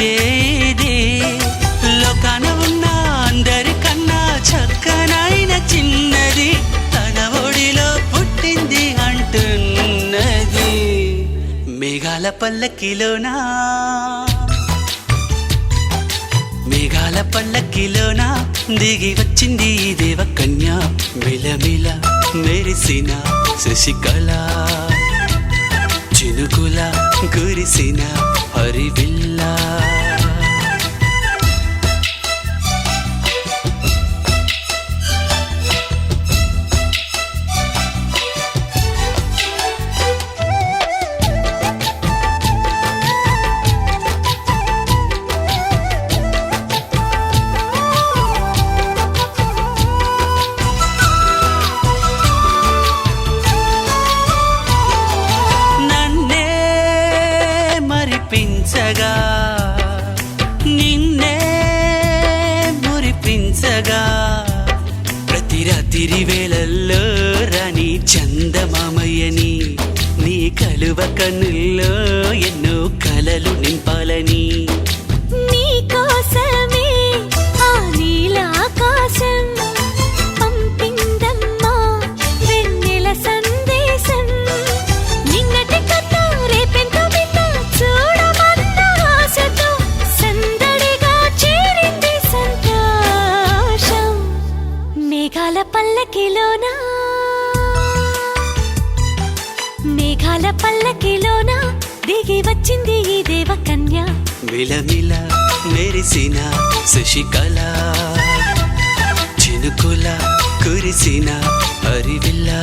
మహారాజే ఇది లోకాన ఉన్న అందరికన్నా చక్కనైన చిన్నది తన ఒడిలో పుట్టింది అంటున్నది. మేఘాల పల్లకిలోనా మేఘాల పల్లకిలోనా దిగి వచ్చింది దేవ కన్య మిలమిల మెరిసిన శశికళ చినుకుల కురిసిన హరివిల్ల ప్రతి రాణి చందమామయ్యని నీ కలువ కన్నుల్లో ఎన్నో కలలు నింపాలని శశికళ. చినుకుల కురిసిన హరివిల్లా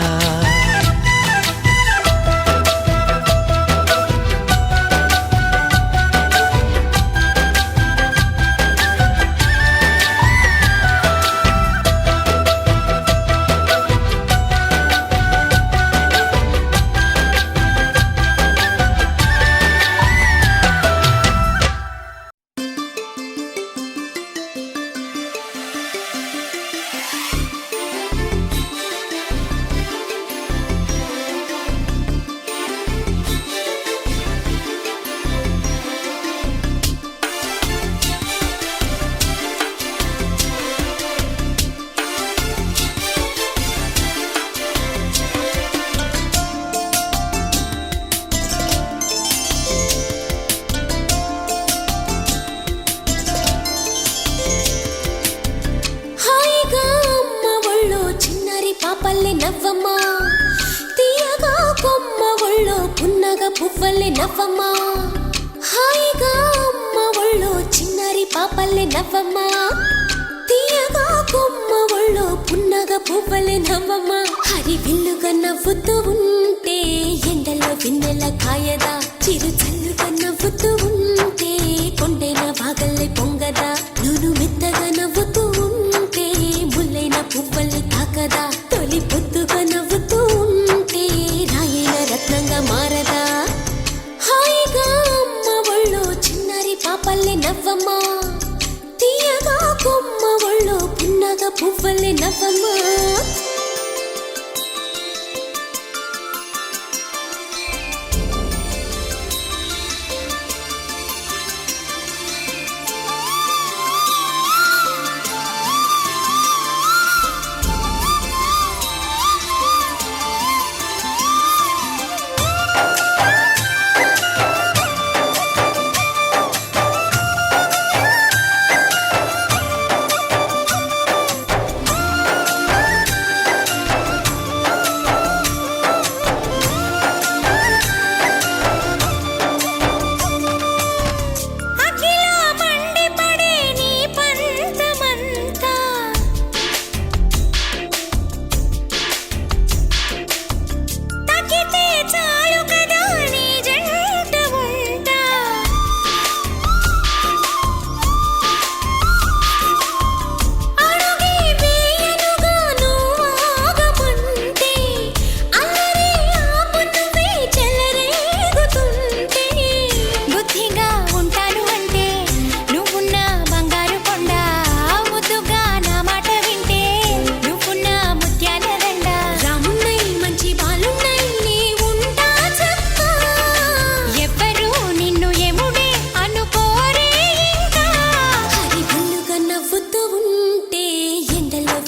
నవ్వమ్మా. తీయగా కొమ్మ ఒళ్ళో పున్నగ పువ్వల్లె నవ్వమ్మా. హాయిగా అమ్మ ఒళ్ళో చిన్నారి పాపల్లె నవ్వమ్మా. తీయగా కొమ్మ ఒళ్ళో పున్నగ పువ్వల్లె నవ్వమ్మా. హరి విల్లుగా నవ్వుతూ ఉంటే ఎండలో విన్నెల కాయదా. చిరు చల్లుగా నవ్వుతూ ఉంటే కొండైన బాగల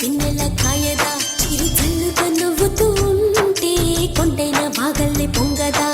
పిన్నెల కాయదా చిరు జన్నుగా నవ్వుతూ ఉంటే కొండైన బాగల్ని పొంగదా.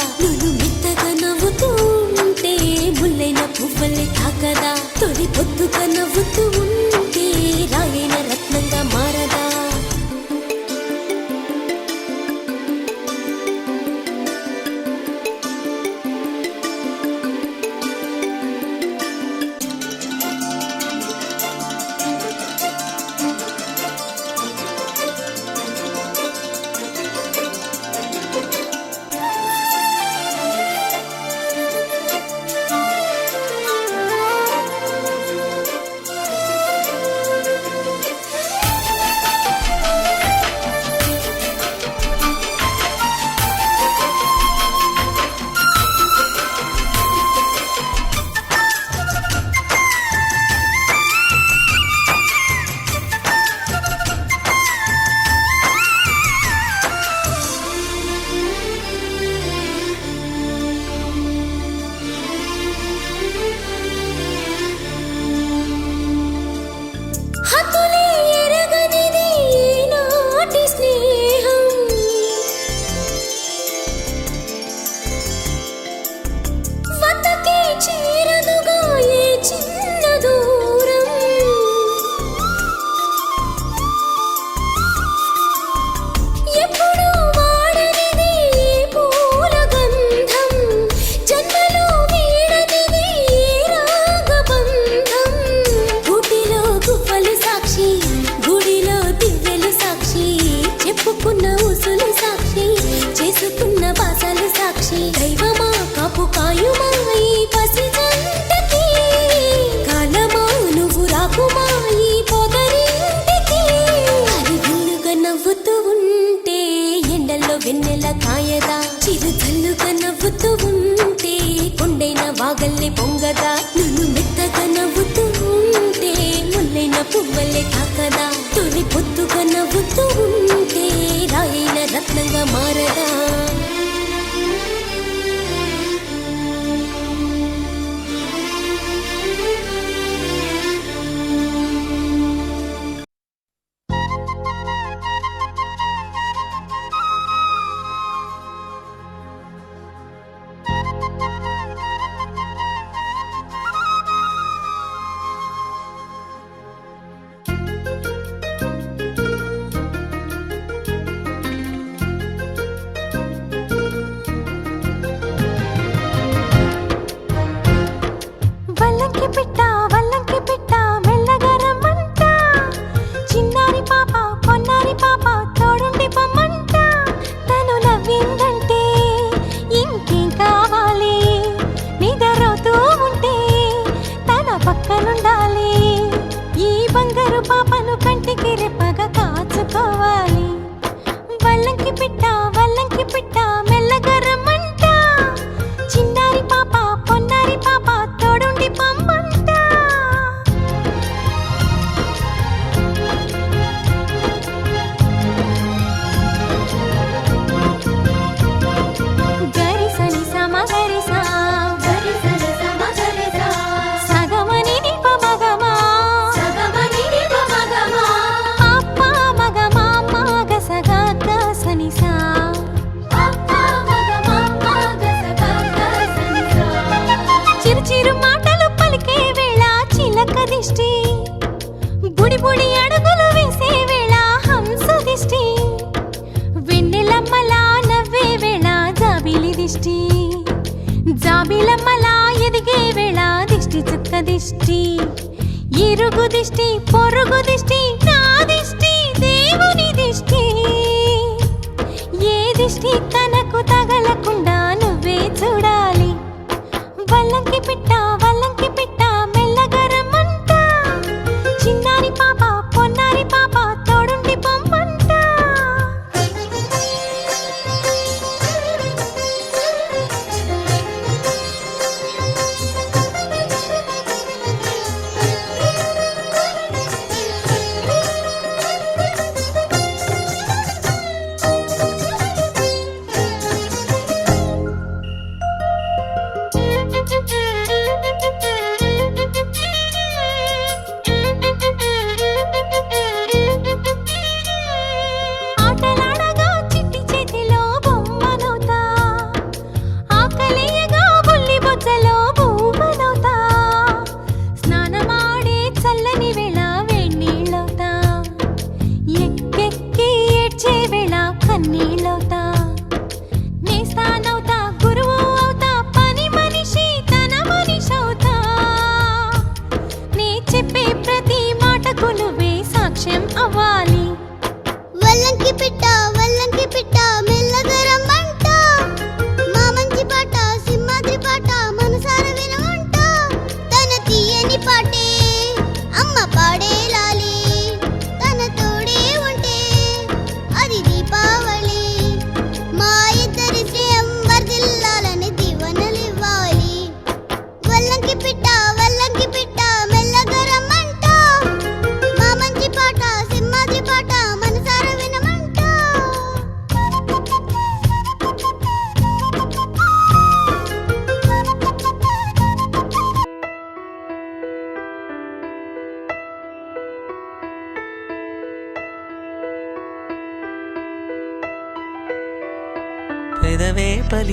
పొంగలి పొంగదా? నన్ను మెత్తగా నవ్వుతూ ఉంటే ముల్లైన పువ్వలే కాకదా? తొలి పొత్తుగా నవ్వుతూ ఉంటే రాయిన రత్నంగా మారదా? దిష్టి ఇరుగు దిష్టి పొరుగు దిష్టి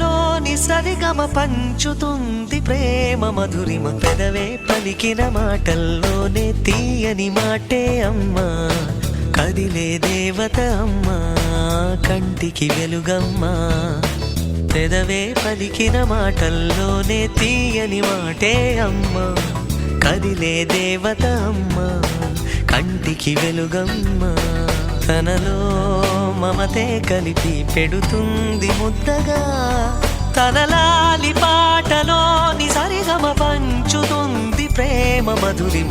నాలోని సరిగమ పంచుతుంది ప్రేమ మధురిమ పెదవే పలికిన మాటల్లోనే తీయని మాటే అమ్మా. కదిలే దేవత అమ్మా కంటికి వెలుగమ్మా. పెదవే పలికిన మాటల్లోనే తీయని మాటే అమ్మా. కదిలే దేవత అమ్మా కంటికి వెలుగమ్మా. తనలో మమతే కలిపి పెడుతుంది ముద్దగా. తనలాలి పాటలోని సరిగమ పంచుతుంది ప్రేమ మధురిమ.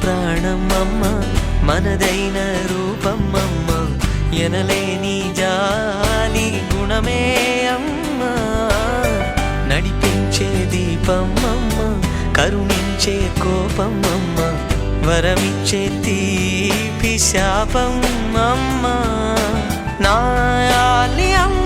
మనలోని మనదైన రూపమ్మ ఎనలేని జాలి గుణమే అమ్మ. నడిపించే దీపం కరుణించే కోపం వరమిచ్చే తీపి శాపం నాయాలి అమ్మ